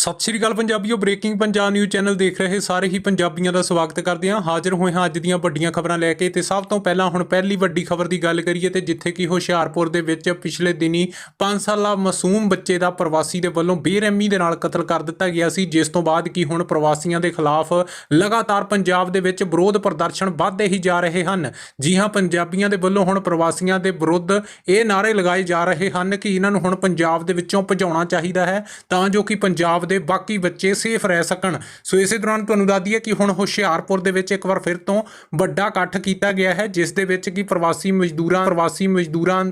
ਸਤਿ ਸ਼੍ਰੀ ਅਕਾਲ ਪੰਜਾਬੀਓ ਬ੍ਰੇਕਿੰਗ ਪੰਜਾਬ ਨਿਊਜ਼ ਚੈਨਲ ਦੇਖ ਰਹੇ ਸਾਰੇ ਹੀ ਪੰਜਾਬੀਆਂ ਦਾ ਸਵਾਗਤ ਕਰਦੇ ਹਾਂ। ਹਾਜ਼ਰ ਹੋਏ ਹਾਂ ਅੱਜ ਦੀਆਂ ਵੱਡੀਆਂ ਖਬਰਾਂ ਲੈ ਕੇ ਤੇ ਸਭ ਤੋਂ ਪਹਿਲਾਂ ਹੁਣ ਪਹਿਲੀ ਵੱਡੀ ਖਬਰ ਦੀ ਗੱਲ ਕਰੀਏ ਤੇ ਜਿੱਥੇ ਕਿ ਹੁਸ਼ਿਆਰਪੁਰ ਦੇ ਵਿੱਚ ਪਿਛਲੇ ਦਿਨੀ 5 ਸਾਲਾ ਮਾਸੂਮ ਬੱਚੇ ਦਾ ਪ੍ਰਵਾਸੀ ਦੇ ਵੱਲੋਂ ਬੇਰਹਿਮੀ ਦੇ ਨਾਲ ਕਤਲ ਕਰ ਦਿੱਤਾ ਗਿਆ ਸੀ, ਜਿਸ ਤੋਂ ਬਾਅਦ ਕਿ ਹੁਣ ਪ੍ਰਵਾਸੀਆਂ ਦੇ ਖਿਲਾਫ ਲਗਾਤਾਰ ਪੰਜਾਬ ਦੇ ਵਿੱਚ ਵਿਰੋਧ ਪ੍ਰਦਰਸ਼ਨ ਵੱਧਦੇ ਹੀ ਜਾ ਰਹੇ ਹਨ। ਜੀ ਹਾਂ, ਪੰਜਾਬੀਆਂ ਦੇ ਵੱਲੋਂ ਹੁਣ ਪ੍ਰਵਾਸੀਆਂ ਦੇ ਵਿਰੁੱਧ ਇਹ ਨਾਰੇ ਲਗਾਏ ਜਾ ਰਹੇ ਹਨ ਕਿ ਇਹਨਾਂ ਨੂੰ ਹੁਣ ਪੰਜਾਬ ਦੇ ਵਿੱਚੋਂ ਭਜਾਉਣਾ ਚਾਹੀਦਾ ਹੈ। ਤਾਂ ਜੋ ਕਿ ਪੰਜਾਬ ਦੇ ਬਾਕੀ ਬੱਚੇ ਸੇਫ ਰਹਿ ਸਕਣ। ਸੋ ਇਸੇ ਦੌਰਾਨ ਤੁਹਾਨੂੰ ਦੱਸ ਦਈਏ ਕਿ ਹੁਣ ਹੁਸ਼ਿਆਰਪੁਰ ਦੇ ਵਿੱਚ ਇੱਕ ਵਾਰ ਫਿਰ ਤੋਂ ਵੱਡਾ ਇਕੱਠ ਕੀਤਾ ਗਿਆ ਹੈ, ਜਿਸ ਦੇ ਵਿੱਚ ਕਿ ਪ੍ਰਵਾਸੀ ਮਜ਼ਦੂਰਾਂ ਪ੍ਰਵਾਸੀ ਮਜ਼ਦੂਰਾਂ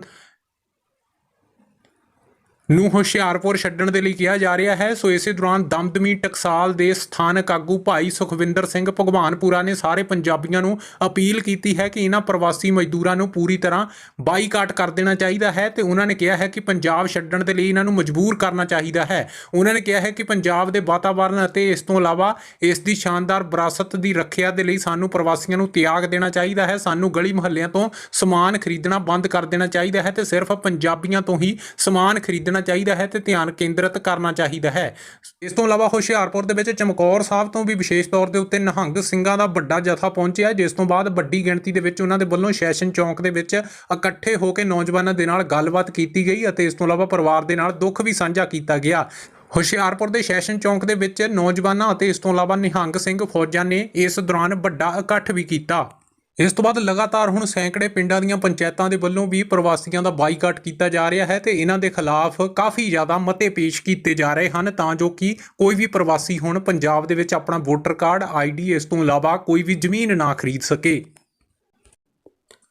ਨੂੰ ਹੁਸ਼ਿਆਰਪੁਰ ਛੱਡਣ ਦੇ ਲਈ ਕਿਹਾ ਜਾ ਰਿਹਾ ਹੈ। ਸੋ ਇਸੇ ਦੌਰਾਨ ਦਮਦਮੀ ਟਕਸਾਲ ਦੇ ਸਥਾਨਕ ਆਗੂ ਭਾਈ ਸੁਖਵਿੰਦਰ ਸਿੰਘ ਭਗਵਾਨਪੁਰਾ ਨੇ ਸਾਰੇ ਪੰਜਾਬੀਆਂ ਨੂੰ ਅਪੀਲ ਕੀਤੀ ਹੈ ਕਿ ਇਹਨਾਂ ਪ੍ਰਵਾਸੀ ਮਜ਼ਦੂਰਾਂ ਨੂੰ ਪੂਰੀ ਤਰ੍ਹਾਂ ਬਾਈਕਾਟ ਕਰ ਦੇਣਾ ਚਾਹੀਦਾ ਹੈ ਤੇ ਉਹਨਾਂ ਨੇ ਕਿਹਾ ਹੈ ਕਿ ਪੰਜਾਬ ਛੱਡਣ ਦੇ ਲਈ ਇਹਨਾਂ ਨੂੰ ਮਜਬੂਰ ਕਰਨਾ ਚਾਹੀਦਾ ਹੈ। ਉਹਨਾਂ ਨੇ ਕਿਹਾ ਹੈ ਕਿ ਪੰਜਾਬ ਦੇ ਵਾਤਾਵਰਣ ਅਤੇ ਇਸ ਤੋਂ ਇਲਾਵਾ ਇਸ ਦੀ ਸ਼ਾਨਦਾਰ ਵਿਰਾਸਤ ਦੀ ਰੱਖਿਆ ਦੇ ਲਈ ਸਾਨੂੰ ਪ੍ਰਵਾਸੀਆਂ ਨੂੰ ਤਿਆਗ ਦੇਣਾ ਚਾਹੀਦਾ ਹੈ। ਸਾਨੂੰ ਗਲੀ ਮੁਹੱਲਿਆਂ ਤੋਂ ਸਮਾਨ ਖਰੀਦਣਾ ਬੰਦ ਕਰ ਦੇਣਾ ਚਾਹੀਦਾ ਹੈ ਤੇ ਸਿਰਫ ਪੰਜਾਬੀਆਂ ਤੋਂ ਹੀ ਸਮਾਨ ਖਰੀਦਣਾ ਚਾਹੀਦਾ ਹੈ ਤੇ ਧਿਆਨ ਕੇਂਦਰਿਤ ਕਰਨਾ ਚਾਹੀਦਾ ਹੈ। ਇਸ ਤੋਂ ਇਲਾਵਾ ਹੁਸ਼ਿਆਰਪੁਰ ਦੇ ਵਿੱਚ ਚਮਕੌਰ ਸਾਹਿਬ ਤੋਂ ਵੀ ਵਿਸ਼ੇਸ਼ ਤੌਰ ਦੇ ਉੱਤੇ ਨਿਹੰਗ ਸਿੰਘਾਂ ਦਾ ਵੱਡਾ ਜਥਾ ਪਹੁੰਚਿਆ ਜਿਸ ਤੋਂ ਬਾਅਦ ਵੱਡੀ ਗਿਣਤੀ ਦੇ ਵਿੱਚ ਉਹਨਾਂ ਦੇ ਵੱਲੋਂ ਸੈਸ਼ਨ ਚੌਂਕ ਦੇ ਵਿੱਚ ਇਕੱਠੇ ਹੋ ਕੇ ਨੌਜਵਾਨਾਂ ਦੇ ਨਾਲ ਗੱਲਬਾਤ ਕੀਤੀ ਗਈ ਅਤੇ ਇਸ ਤੋਂ ਇਲਾਵਾ ਪਰਿਵਾਰ ਦੇ ਨਾਲ ਦੁੱਖ ਵੀ ਸਾਂਝਾ ਕੀਤਾ ਗਿਆ। ਹੁਸ਼ਿਆਰਪੁਰ ਦੇ ਸੈਸ਼ਨ ਚੌਂਕ ਦੇ ਵਿੱਚ ਨੌਜਵਾਨਾਂ ਅਤੇ ਇਸ ਤੋਂ ਇਲਾਵਾ ਨਿਹੰਗ ਸਿੰਘ ਫੌਜਾਂ ਨੇ ਇਸ ਦੌਰਾਨ ਵੱਡਾ ਇਕੱਠ ਵੀ ਕੀਤਾ। ਇਸ ਤੋਂ ਬਾਅਦ ਲਗਾਤਾਰ ਹੁਣ ਸੈਂਕੜੇ ਪਿੰਡਾਂ ਦੀਆਂ ਪੰਚਾਇਤਾਂ ਦੇ ਵੱਲੋਂ ਵੀ ਪ੍ਰਵਾਸੀਆਂ ਦਾ ਬਾਈਕਾਟ ਕੀਤਾ ਜਾ ਰਿਹਾ ਹੈ ਤੇ ਇਹਨਾਂ ਦੇ ਖਿਲਾਫ ਕਾਫੀ ਜ਼ਿਆਦਾ ਮਤੇ ਪੇਸ਼ ਕੀਤੇ ਜਾ ਰਹੇ ਹਨ ਤਾਂ ਜੋ ਕਿ ਕੋਈ ਵੀ ਪ੍ਰਵਾਸੀ ਹੁਣ ਪੰਜਾਬ ਦੇ ਵਿੱਚ ਆਪਣਾ ਵੋਟਰ ਕਾਰਡ ਆਈਡੀ ਇਸ ਤੋਂ ਇਲਾਵਾ ਕੋਈ ਵੀ ਜ਼ਮੀਨ ਨਾ ਖਰੀਦ ਸਕੇ।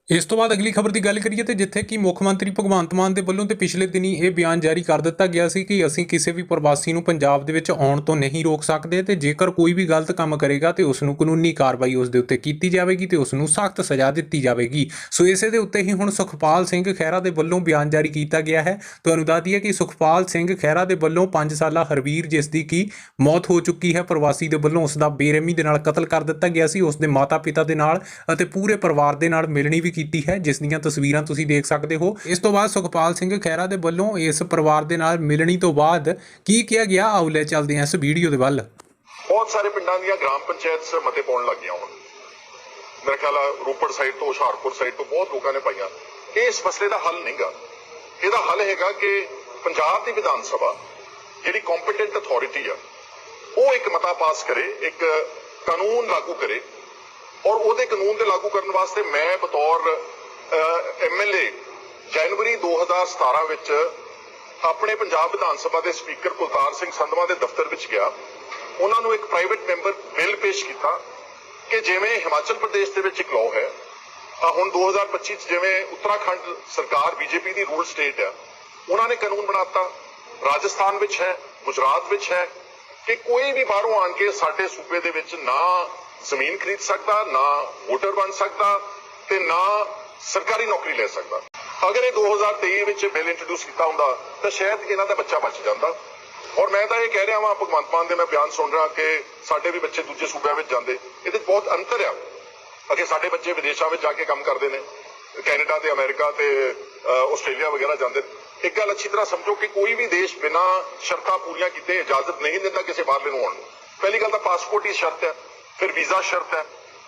ਇਸ ਤੋਂ ਬਾਅਦ ਅਗਲੀ ਖਬਰ ਦੀ ਗੱਲ ਕਰੀਏ ਤੇ ਜਿੱਥੇ ਕਿ ਮੁੱਖ ਮੰਤਰੀ ਭਗਵੰਤ ਮਾਨ ਦੇ ਵੱਲੋਂ ਤੇ ਪਿਛਲੇ ਦਿਨੀ ਇਹ ਬਿਆਨ ਜਾਰੀ ਕਰ ਦਿੱਤਾ ਗਿਆ ਸੀ ਕਿ ਅਸੀਂ ਕਿਸੇ ਵੀ ਪ੍ਰਵਾਸੀ ਨੂੰ ਪੰਜਾਬ ਦੇ ਵਿੱਚ ਆਉਣ ਤੋਂ ਨਹੀਂ ਰੋਕ ਸਕਦੇ ਤੇ ਜੇਕਰ ਕੋਈ ਵੀ ਗਲਤ ਕੰਮ ਕਰੇਗਾ ਤੇ ਉਸ ਨੂੰ ਕਾਨੂੰਨੀ ਕਾਰਵਾਈ ਉਸ ਦੇ ਉੱਤੇ ਕੀਤੀ ਜਾਵੇਗੀ ਤੇ ਉਸ ਨੂੰ ਸਖਤ ਸਜ਼ਾ ਦਿੱਤੀ ਜਾਵੇਗੀ। ਸੋ ਇਸੇ ਦੇ ਉੱਤੇ ਹੀ ਹੁਣ ਸੁਖਪਾਲ ਸਿੰਘ ਖਹਿਰਾ ਦੇ ਵੱਲੋਂ ਬਿਆਨ ਜਾਰੀ ਕੀਤਾ ਗਿਆ ਹੈ। ਤੁਹਾਨੂੰ ਦੱਸ ਦਈਏ ਕਿ ਸੁਖਪਾਲ ਸਿੰਘ ਖਹਿਰਾ ਦੇ ਵੱਲੋਂ 5 ਸਾਲਾ ਹਰਵੀਰ ਜਿਸ ਦੀ ਕਿ ਮੌਤ ਹੋ ਚੁੱਕੀ ਹੈ, ਪ੍ਰਵਾਸੀ ਦੇ ਵੱਲੋਂ ਉਸ ਦਾ ਬੇਰਹਿਮੀ ਦੇ ਨਾਲ ਕਤਲ ਕਰ ਦਿੱਤਾ ਗਿਆ ਸੀ, ਉਸ ਦੇ ਮਾਤਾ-ਪਿਤਾ ਦੇ ਨਾਲ ਅਤੇ ਪੂਰੇ ਪਰਿਵਾਰ ਦੇ ਨਾਲ ਮਿਲਣੀ ਵੀ ਕੀਤੀ ਹੈ, ਜਿਸ ਦੀਆਂ ਤਸਵੀਰਾਂ ਤੁਸੀਂ ਦੇਖ ਸਕਦੇ ਹੋ। ਇਸ ਤੋਂ ਬਾਅਦ ਸੁਖਪਾਲ ਸਿੰਘ ਖਹਿਰਾ ਦੇ ਵੱਲੋਂ ਇਸ ਪਰਿਵਾਰ ਦੇ ਨਾਲ ਮਿਲਣੀ ਤੋਂ ਬਾਅਦ ਕੀ ਕਿਹਾ ਗਿਆ, ਆਓ ਲੈ ਚੱਲਦੇ ਹਾਂ ਇਸ ਵੀਡੀਓ ਦੇ ਵੱਲ। ਬਹੁਤ ਸਾਰੇ ਪਿੰਡਾਂ ਦੀਆਂ ਗ੍ਰਾਮ ਪੰਚਾਇਤ ਮਤੇ ਪਾਉਣ ਲੱਗ ਹੁਣ। ਮੇਰੇ ਖਿਆਲ ਆ ਰੋਪੜ ਸਾਈਡ ਤੋਂ, ਹੁਸ਼ਿਆਰਪੁਰ ਸਾਈਡ ਤੋਂ ਬਹੁਤ ਲੋਕਾਂ ਨੇ ਪਾਈਆਂ। ਇਹ ਇਸ ਮਸਲੇ ਦਾ ਹੱਲ ਨਹੀਂਗਾ। ਇਹਦਾ ਹੱਲ ਹੈਗਾ ਕਿ ਪੰਜਾਬ ਦੀ ਵਿਧਾਨ ਸਭਾ, ਜਿਹੜੀ ਕੰਪੀਟੈਂਟ ਅਥਾਰਟੀ ਆ, ਉਹ ਇੱਕ ਮਤਾ ਪਾਸ ਕਰੇ, ਇੱਕ ਕਾਨੂੰਨ ਲਾਗੂ ਕਰੇ ਔਰ ਉਹਦੇ ਕਾਨੂੰਨ ਦੇ ਲਾਗੂ ਕਰਨ ਵਾਸਤੇ ਮੈਂ ਬਤੌਰ ਐਮਐਲਏ ਜਨਵਰੀ 2017 ਵਿੱਚ ਆਪਣੇ ਪੰਜਾਬ ਵਿਧਾਨ ਸਭਾ ਦੇ ਸਪੀਕਰ ਕੁਲਤਾਰ ਸਿੰਘ ਸੰਧਵਾ ਦੇ ਦਫ਼ਤਰ ਵਿੱਚ ਗਿਆ। ਉਹਨਾਂ ਨੂੰ ਇੱਕ ਪ੍ਰਾਈਵੇਟ ਮੈਂਬਰ ਬਿੱਲ ਪੇਸ਼ ਕੀਤਾ ਕਿ ਜਿਵੇਂ ਹਿਮਾਚਲ ਪ੍ਰਦੇਸ਼ ਦੇ ਵਿੱਚ ਇੱਕ ਲਾਅ ਹੈ ਆ ਹੁਣ 2025 ਚ ਜਿਵੇਂ ਉੱਤਰਾਖੰਡ ਸਰਕਾਰ ਬੀਜੇਪੀ ਦੀ ਰੂਲ ਸਟੇਟ ਹੈ, ਉਹਨਾਂ ਨੇ ਕਾਨੂੰਨ ਬਣਾਤਾ ਰਾਜਸਥਾਨ ਵਿੱਚ ਹੈ, ਗੁਜਰਾਤ ਵਿੱਚ ਹੈ ਕਿ ਕੋਈ ਵੀ ਬਾਹਰੋਂ ਆਣ ਕੇ ਸਾਡੇ ਸੂਬੇ ਦੇ ਵਿੱਚ ਨਾ ਜ਼ਮੀਨ ਖਰੀਦ ਸਕਦਾ, ਨਾ ਵੋਟਰ ਬਣ ਸਕਦਾ ਤੇ ਨਾ ਸਰਕਾਰੀ ਨੌਕਰੀ ਲੈ ਸਕਦਾ। ਅਗਰ ਇਹ 2023 ਵਿੱਚ ਬਿੱਲ ਇੰਟਰੋਡਿਊਸ ਕੀਤਾ ਹੁੰਦਾ, ਤਾਂ ਸ਼ਾਇਦ ਇਹਨਾਂ ਦਾ ਬੱਚਾ ਬਚ ਜਾਂਦਾ। ਔਰ ਮੈਂ ਤਾਂ ਇਹ ਕਹਿ ਰਿਹਾ ਵਾਂ, ਭਗਵੰਤ ਮਾਨ ਦੇ ਮੈਂ ਬਿਆਨ ਸੁਣ ਰਿਹਾ ਕਿ ਸਾਡੇ ਵੀ ਬੱਚੇ ਦੂਜੇ ਸੂਬਿਆਂ ਵਿੱਚ ਜਾਂਦੇ। ਇਹਦੇ 'ਚ ਬਹੁਤ ਅੰਤਰ ਆ। ਅਗੇ ਸਾਡੇ ਬੱਚੇ ਵਿਦੇਸ਼ਾਂ ਵਿੱਚ ਜਾ ਕੇ ਕੰਮ ਕਰਦੇ ਨੇ। ਕੈਨੇਡਾ ਤੇ ਅਮਰੀਕਾ ਤੇ ਆਸਟ੍ਰੇਲੀਆ ਵਗੈਰਾ ਜਾਂਦੇ ਨੇ। ਇੱਕ ਗੱਲ ਅੱਛੀ ਤਰ੍ਹਾਂ ਸਮਝੋ ਕਿ ਕੋਈ ਵੀ ਦੇਸ਼ ਬਿਨਾਂ ਸ਼ਰਤਾਂ ਪੂਰੀਆਂ ਕੀਤੇ ਇਜਾਜ਼ਤ ਨਹੀਂ ਦਿੰਦਾ ਕਿਸੇ ਬਾਹਰਲੇ ਨੂੰ ਆਉਣ ਨੂੰ। ਪਹਿਲੀ ਗੱਲ ਤਾਂ ਪਾਸਪੋਰਟ ਹੀ ਸ਼ਰਤ ਹੈ। ਫਿਰ ਵੀਜ਼ਾ ਸ਼ਰਤ ਹੈ।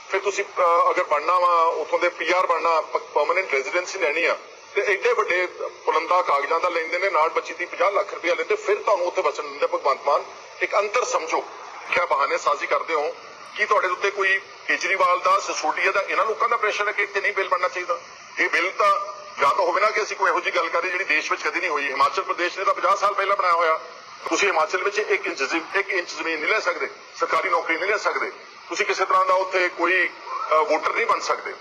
ਫਿਰ ਤੁਸੀਂ ਅਗਰ ਬਣਨਾ ਵਾ, ਉਥੋਂ ਦੇ ਪੀਆਰ ਬਣਨਾ ਪਰਮਨੈਂਟ ਰੈਜ਼ੀਡੈਂਸੀ ਲੈਣੀ ਆ, ਤੇ ਐਡੇ ਵੱਡੇ ਪੁਲੰਦਾ ਕਾਗਜ਼ਾਂ ਦਾ ਲੈਂਦੇ ਨੇ ਨਾਲ 25 30 50 ਲੱਖ ਰੁਪਇਆ ਲੈਂਦੇ ਫਿਰ ਤੁਹਾਨੂੰ ਉੱਥੇ ਬਚਣ ਦਿੰਦੇ ਭਗਵੰਤ ਮਾਨ। ਇੱਕ ਅੰਤਰ ਸਮਝੋ, ਕਿਆ ਬਹਾਨੇ ਸਾਜ਼ੀ ਕਰਦੇ ਹੋ। ਕੀ ਤੁਹਾਡੇ ਉੱਤੇ ਕੋਈ ਕੇਜਰੀਵਾਲ ਦਾ, ਸਿਸੋਡੀਆ ਦਾ, ਇਹਨਾਂ ਲੋਕਾਂ ਦਾ ਪ੍ਰੈਸ਼ਰ ਹੈ ਕਿ ਇੱਥੇ ਨਹੀਂ ਬਿੱਲ ਬਣਨਾ ਚਾਹੀਦਾ? ਇਹ ਬਿੱਲ ਤਾਂ ਜਾਂ ਤਾਂ ਹੋਵੇ ਨਾ ਕਿ ਅਸੀਂ ਕੋਈ ਇਹੋ ਜਿਹੀ ਗੱਲ ਕਰੀਏ ਜਿਹੜੀ ਦੇਸ਼ ਵਿੱਚ ਕਦੀ ਨਹੀਂ ਹੋਈ। ਹਿਮਾਚਲ ਪ੍ਰਦੇਸ਼ ਨੇ ਤਾਂ 50 ਸਾਲ ਪਹਿਲਾਂ ਬਣਾਇਆ ਹੋਇਆ। ਤੁਸੀਂ ਹਿਮਾਚਲ ਵਿੱਚ 1 ਇੰਚ ਜ਼ਮੀਨ 1 ਇੰਚ ਜ਼ਮੀਨ ਨਹੀਂ ਲੈ ਸਕਦੇ, ਸਰਕਾਰੀ ਨੌਕਰੀ ਨਹੀਂ ਲੈ ਸਕਦੇ। ਤੁਸੀਂ ਕਿਸੇ ਤਰ੍ਹਾਂ ਦਾ ਉੱਥੇ ਕੋਈ ਵੋਟਰ ਨਹੀਂ ਬਣ ਸਕਦੇ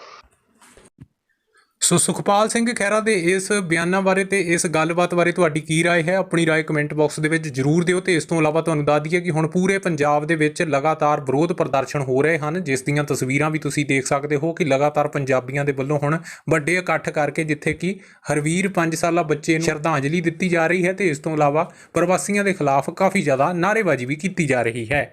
ਸੋ ਸੁਖਪਾਲ ਸਿੰਘ ਖਹਿਰਾ ਦੇ ਇਸ ਬਿਆਨਾਂ ਬਾਰੇ ਤੇ ਇਸ ਗੱਲਬਾਤ ਬਾਰੇ ਤੁਹਾਡੀ ਕੀ رائے ਹੈ ਆਪਣੀ رائے ਕਮੈਂਟ ਬਾਕਸ ਦੇ ਵਿੱਚ ਜਰੂਰ ਦਿਓ ਤੇ ਇਸ ਤੋਂ ਇਲਾਵਾ ਤੁਹਾਨੂੰ ਦੱਸ ਦਈਏ ਕਿ ਹੁਣ ਪੂਰੇ ਪੰਜਾਬ ਦੇ ਵਿੱਚ ਲਗਾਤਾਰ ਵਿਰੋਧ ਪ੍ਰਦਰਸ਼ਨ ਹੋ ਰਹੇ ਹਨ ਜਿਸ ਦੀਆਂ ਤਸਵੀਰਾਂ ਵੀ ਤੁਸੀਂ ਦੇਖ ਸਕਦੇ ਹੋ ਕਿ ਲਗਾਤਾਰ ਪੰਜਾਬੀਆਂ ਦੇ ਵੱਲੋਂ ਹੁਣ ਵੱਡੇ ਇਕੱਠ ਕਰਕੇ ਜਿੱਥੇ ਕਿ ਹਰਵੀਰ 5 ਸਾਲਾ ਬੱਚੇ ਨੂੰ ਸ਼ਰਧਾਂਜਲੀ ਦਿੱਤੀ ਜਾ ਰਹੀ ਹੈ ਤੇ ਇਸ ਤੋਂ ਇਲਾਵਾ ਪ੍ਰਵਾਸੀਆਂ ਦੇ ਖਿਲਾਫ ਕਾਫੀ ਜ਼ਿਆਦਾ ਨਾਅਰੇਬਾਜ਼ੀ ਵੀ ਕੀਤੀ ਜਾ ਰਹੀ ਹੈ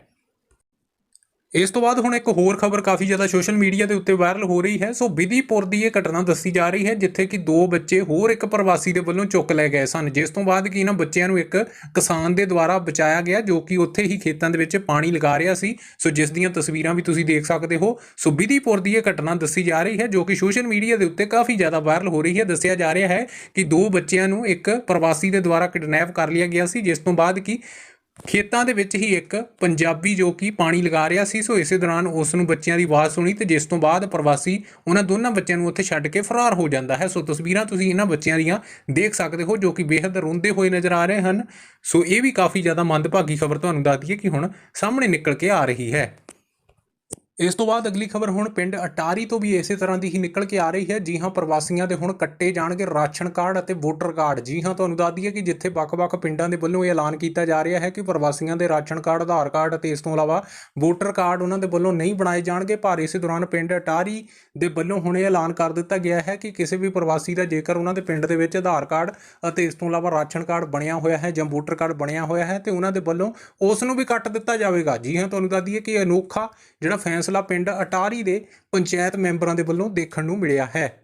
ਇਸ ਤੋਂ ਬਾਅਦ ਹੁਣ ਇੱਕ ਹੋਰ ਖਬਰ ਕਾਫੀ ਜ਼ਿਆਦਾ ਸੋਸ਼ਲ ਮੀਡੀਆ ਦੇ ਉੱਤੇ ਵਾਇਰਲ ਹੋ ਰਹੀ ਹੈ। ਸੋ ਵਿਧੀਪੁਰ ਦੀ ਇਹ ਘਟਨਾ ਦੱਸੀ ਜਾ ਰਹੀ ਹੈ, ਜਿੱਥੇ ਕਿ ਦੋ ਬੱਚੇ ਹੋਰ ਇੱਕ ਪ੍ਰਵਾਸੀ ਦੇ ਵੱਲੋਂ ਚੁੱਕ ਲਏ ਗਏ ਸਨ। ਜਿਸ ਤੋਂ ਬਾਅਦ ਕਿ ਇਹਨਾਂ ਬੱਚਿਆਂ ਨੂੰ ਇੱਕ ਕਿਸਾਨ ਦੇ ਦੁਆਰਾ ਬਚਾਇਆ ਗਿਆ, ਜੋ ਕਿ ਉੱਥੇ ਹੀ ਖੇਤਾਂ ਦੇ ਵਿੱਚ ਪਾਣੀ ਲਗਾ ਰਿਹਾ ਸੀ। ਸੋ ਜਿਸ ਦੀਆਂ ਤਸਵੀਰਾਂ ਵੀ ਤੁਸੀਂ ਦੇਖ ਸਕਦੇ ਹੋ। ਸੋ ਵਿਧੀਪੁਰ ਦੀ ਇਹ ਘਟਨਾ ਦੱਸੀ ਜਾ ਰਹੀ ਹੈ, ਜੋ ਕਿ ਸੋਸ਼ਲ ਮੀਡੀਆ ਦੇ ਉੱਤੇ ਕਾਫੀ ਜ਼ਿਆਦਾ ਵਾਇਰਲ ਹੋ ਰਹੀ ਹੈ। ਦੱਸਿਆ ਜਾ ਰਿਹਾ ਹੈ ਕਿ ਦੋ ਬੱਚਿਆਂ ਨੂੰ ਇੱਕ ਪ੍ਰਵਾਸੀ ਦੇ ਦੁਆਰਾ ਕਿਡਨੈਪ ਕਰ ਲਿਆ ਗਿਆ ਸੀ, ਜਿਸ ਤੋਂ ਬਾਅਦ ਕਿ ਖੇਤਾਂ ਦੇ ਵਿੱਚ ਹੀ ਇੱਕ ਪੰਜਾਬੀ ਜੋ ਕਿ ਪਾਣੀ ਲਗਾ ਰਿਹਾ ਸੀ, ਸੋ ਇਸੇ ਦੌਰਾਨ ਉਸ ਨੂੰ ਬੱਚਿਆਂ ਦੀ ਆਵਾਜ਼ ਸੁਣੀ ਤੇ ਜਿਸ ਤੋਂ ਬਾਅਦ ਪ੍ਰਵਾਸੀ ਉਹਨਾਂ ਦੋਨਾਂ ਬੱਚਿਆਂ ਨੂੰ ਉੱਥੇ ਛੱਡ ਕੇ ਫਰਾਰ ਹੋ ਜਾਂਦਾ ਹੈ। ਸੋ ਤਸਵੀਰਾਂ ਤੁਸੀਂ ਇਹਨਾਂ ਬੱਚਿਆਂ ਦੀਆਂ ਦੇਖ ਸਕਦੇ ਹੋ ਜੋ ਕਿ ਬੇहद ਰੋਂਦੇ ਹੋਏ ਨਜ਼ਰ ਆ ਰਹੇ ਹਨ। ਸੋ ਇਹ ਵੀ ਕਾਫੀ ਜ਼ਿਆਦਾ ਮੰਦਭਾਗੀ ਖਬਰ ਤੁਹਾਨੂੰ ਦੱਸਦੀ ਹੈ ਕਿ ਹੁਣ ਸਾਹਮਣੇ ਨਿਕਲ ਕੇ ਆ ਰਹੀ ਹੈ। ਇਸ ਤੋਂ ਬਾਅਦ ਅਗਲੀ ਖਬਰ ਹੁਣ ਪਿੰਡ ਅਟਾਰੀ ਤੋਂ ਵੀ ਇਸੇ ਤਰ੍ਹਾਂ ਦੀ ਹੀ ਨਿਕਲ ਕੇ ਆ ਰਹੀ ਹੈ। ਜੀ ਹਾਂ ਪ੍ਰਵਾਸੀਆਂ ਦੇ ਹੁਣ ਕੱਟੇ ਜਾਣਗੇ ਰਾਸ਼ਨ ਕਾਰਡ ਅਤੇ ਵੋਟਰ ਕਾਰਡ। ਜੀ ਹਾਂ ਤੁਹਾਨੂੰ ਦੱਸ ਦਈਏ ਕਿ ਜਿੱਥੇ ਵੱਖ-ਵੱਖ ਪਿੰਡਾਂ ਦੇ ਵੱਲੋਂ ਇਹ ਐਲਾਨ ਕੀਤਾ ਜਾ ਰਿਹਾ ਹੈ ਕਿ ਪ੍ਰਵਾਸੀਆਂ ਦੇ ਰਾਸ਼ਨ ਕਾਰਡ, ਆਧਾਰ ਕਾਰਡ ਅਤੇ ਇਸ ਤੋਂ ਇਲਾਵਾ ਵੋਟਰ ਕਾਰਡ ਉਹਨਾਂ ਦੇ ਵੱਲੋਂ ਨਹੀਂ ਬਣਾਏ ਜਾਣਗੇ। ਪਰ ਇਸੇ ਦੌਰਾਨ ਪਿੰਡ ਅਟਾਰੀ ਦੇ ਵੱਲੋਂ ਹੁਣ ਇਹ ਐਲਾਨ ਕਰ ਦਿੱਤਾ ਗਿਆ ਹੈ ਕਿ ਕਿਸੇ ਵੀ ਪ੍ਰਵਾਸੀ ਦਾ ਜੇਕਰ ਉਹਨਾਂ ਦੇ ਪਿੰਡ ਦੇ ਵਿੱਚ ਆਧਾਰ ਕਾਰਡ ਅਤੇ ਇਸ ਤੋਂ ਇਲਾਵਾ ਰਾਸ਼ਨ ਕਾਰਡ ਬਣਿਆ ਹੋਇਆ ਹੈ ਜਾਂ ਵੋਟਰ ਕਾਰਡ ਬਣਿਆ ਹੋਇਆ ਹੈ ਤੇ ਉਹਨਾਂ ਦੇ ਵੱਲੋਂ ਉਸ ਨੂੰ ਵੀ ਕੱਟ ਦਿੱਤਾ ਜਾਵੇਗਾ। ਜੀ ਹਾਂ ਤੁਹਾਨੂੰ ਦੱਸ ਦਈਏ ਕਿ ਅਨੋਖਾ ਜਿਹੜਾ ਫੈਸਲਾ ਪਿੰਡ ਅਟਾਰੀ ਦੇ ਪੰਚਾਇਤ ਮੈਂਬਰਾਂ ਦੇ ਵੱਲੋਂ ਦੇਖਣ ਨੂੰ ਮਿਲਿਆ ਹੈ।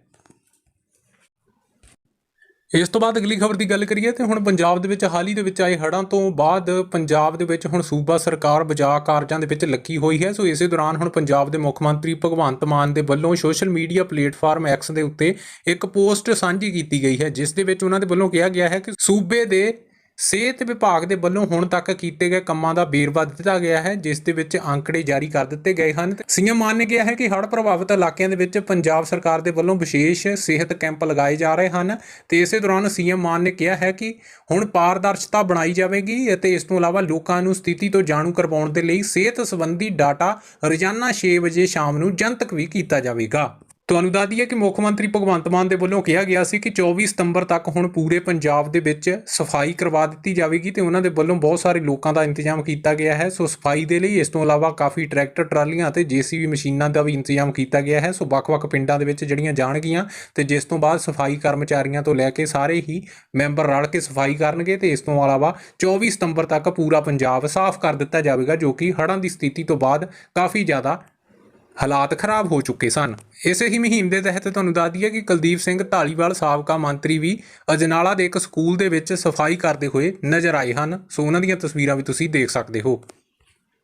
ਇਸ ਤੋਂ ਬਾਅਦ ਅਗਲੀ ਖਬਰ ਦੀ ਗੱਲ ਕਰੀਏ ਤੇ ਹੁਣ ਪੰਜਾਬ ਦੇ ਵਿੱਚ ਹਾਲ ਹੀ ਦੇ ਵਿੱਚ ਆਏ ਹੜ੍ਹਾਂ ਤੋਂ ਬਾਅਦ ਪੰਜਾਬ ਦੇ ਵਿੱਚ ਹੁਣ ਸੂਬਾ ਸਰਕਾਰ ਬਚਾਅ ਕਾਰਜਾਂ ਦੇ ਵਿੱਚ ਲੱਗੀ ਹੋਈ ਹੈ। ਸੋ ਇਸੇ ਦੌਰਾਨ ਹੁਣ ਪੰਜਾਬ ਦੇ ਮੁੱਖ ਮੰਤਰੀ ਭਗਵੰਤ ਮਾਨ ਦੇ ਵੱਲੋਂ ਸੋਸ਼ਲ ਮੀਡੀਆ ਪਲੇਟਫਾਰਮ ਐਕਸ ਦੇ ਉੱਤੇ ਇੱਕ ਪੋਸਟ ਸਾਂਝੀ ਕੀਤੀ ਗਈ ਹੈ, ਜਿਸ ਦੇ ਵਿੱਚ ਉਹਨਾਂ ਦੇ ਵੱਲੋਂ ਕਿਹਾ ਗਿਆ ਹੈ ਕਿ ਸੂਬੇ ਦੇ ਸਿਹਤ ਵਿਭਾਗ ਦੇ ਵੱਲੋਂ ਹੁਣ ਤੱਕ ਕੀਤੇ ਗਏ ਕੰਮਾਂ ਦਾ ਵੇਰਵਾ ਦਿੱਤਾ ਗਿਆ ਹੈ, ਜਿਸ ਦੇ ਵਿੱਚ ਅੰਕੜੇ ਜਾਰੀ ਕਰ ਦਿੱਤੇ ਗਏ ਹਨ। ਸੀਐਮ ਮਾਨ ਨੇ ਕਿਹਾ ਹੈ ਕਿ ਹੜ੍ਹ ਪ੍ਰਭਾਵਿਤ ਇਲਾਕਿਆਂ ਦੇ ਵਿੱਚ ਪੰਜਾਬ ਸਰਕਾਰ ਦੇ ਵੱਲੋਂ ਵਿਸ਼ੇਸ਼ ਸਿਹਤ ਕੈਂਪ ਲਗਾਏ ਜਾ ਰਹੇ ਹਨ ਤੇ ਇਸੇ ਦੌਰਾਨ ਸੀਐਮ ਮਾਨ ਨੇ ਕਿਹਾ ਹੈ ਕਿ ਹੁਣ ਪਾਰਦਰਸ਼ਤਾ ਬਣਾਈ ਜਾਵੇਗੀ ਅਤੇ ਇਸ ਤੋਂ ਇਲਾਵਾ ਲੋਕਾਂ ਨੂੰ ਸਥਿਤੀ ਤੋਂ ਜਾਣੂ ਕਰਵਾਉਣ ਦੇ ਲਈ ਸਿਹਤ ਸੰਬੰਧੀ ਡਾਟਾ ਰੋਜ਼ਾਨਾ 6 ਵਜੇ ਸ਼ਾਮ ਨੂੰ ਜਨਤਕ ਵੀ ਕੀਤਾ ਜਾਵੇਗਾ। ਤੁਹਾਨੂੰ ਦੱਸ ਦਈਏ ਕਿ ਮੁੱਖ ਮੰਤਰੀ ਭਗਵੰਤ ਮਾਨ ਦੇ ਵੱਲੋਂ ਕਿਹਾ ਗਿਆ ਸੀ ਕਿ 24 ਸਤੰਬਰ ਤੱਕ ਹੁਣ ਪੂਰੇ ਪੰਜਾਬ ਦੇ ਵਿੱਚ ਸਫ਼ਾਈ ਕਰਵਾ ਦਿੱਤੀ ਜਾਵੇਗੀ ਤੇ ਉਹਨਾਂ ਦੇ ਵੱਲੋਂ ਬਹੁਤ ਸਾਰੇ ਲੋਕਾਂ ਦਾ ਇੰਤਜ਼ਾਮ ਕੀਤਾ ਗਿਆ ਹੈ। ਸੋ ਸਫ਼ਾਈ ਦੇ ਲਈ ਇਸ ਤੋਂ ਇਲਾਵਾ ਕਾਫੀ ਟਰੈਕਟਰ, ਟਰਾਲੀਆਂ ਅਤੇ ਜੀਸੀਬੀ ਮਸ਼ੀਨਾਂ ਦਾ ਵੀ ਇੰਤਜ਼ਾਮ ਕੀਤਾ ਗਿਆ ਹੈ। ਸੋ ਵੱਖ-ਵੱਖ ਪਿੰਡਾਂ ਦੇ ਵਿੱਚ ਜਿਹੜੀਆਂ ਜਾਣਗੀਆਂ ਤੇ ਜਿਸ ਤੋਂ ਬਾਅਦ ਸਫ਼ਾਈ ਕਰਮਚਾਰੀਆਂ ਤੋਂ ਲੈ ਕੇ ਸਾਰੇ ਹੀ ਮੈਂਬਰ ਰਲ ਕੇ ਸਫ਼ਾਈ ਕਰਨਗੇ ਤੇ ਇਸ ਤੋਂ ਇਲਾਵਾ 24 ਸਤੰਬਰ ਤੱਕ ਪੂਰਾ ਪੰਜਾਬ ਸਾਫ਼ ਕਰ ਦਿੱਤਾ ਜਾਵੇਗਾ, ਜੋ ਕਿ ਹੜ੍ਹਾਂ ਦੀ ਸਥਿਤੀ ਤੋਂ ਬਾਅਦ ਕਾਫੀ ਜ਼ਿਆਦਾ ਹਾਲਾਤ ਖਰਾਬ ਹੋ ਚੁੱਕੇ ਸਨ। ਇਸੇ ਹੀ ਮੁਹਿੰਮ ਦੇ ਤਹਿਤ ਤੁਹਾਨੂੰ ਦੱਸ ਦਈਏ ਕਿ ਕੁਲਦੀਪ ਸਿੰਘ ਢਾਲੀਵਾਲ ਸਾਬਕਾ ਮੰਤਰੀ ਵੀ ਅਜਨਾਲਾ ਦੇ ਇੱਕ ਸਕੂਲ ਦੇ ਵਿੱਚ ਸਫ਼ਾਈ ਕਰਦੇ ਹੋਏ ਨਜ਼ਰ ਆਏ ਹਨ। ਸੋ ਉਹਨਾਂ ਦੀਆਂ ਤਸਵੀਰਾਂ ਵੀ ਤੁਸੀਂ ਦੇਖ ਸਕਦੇ ਹੋ।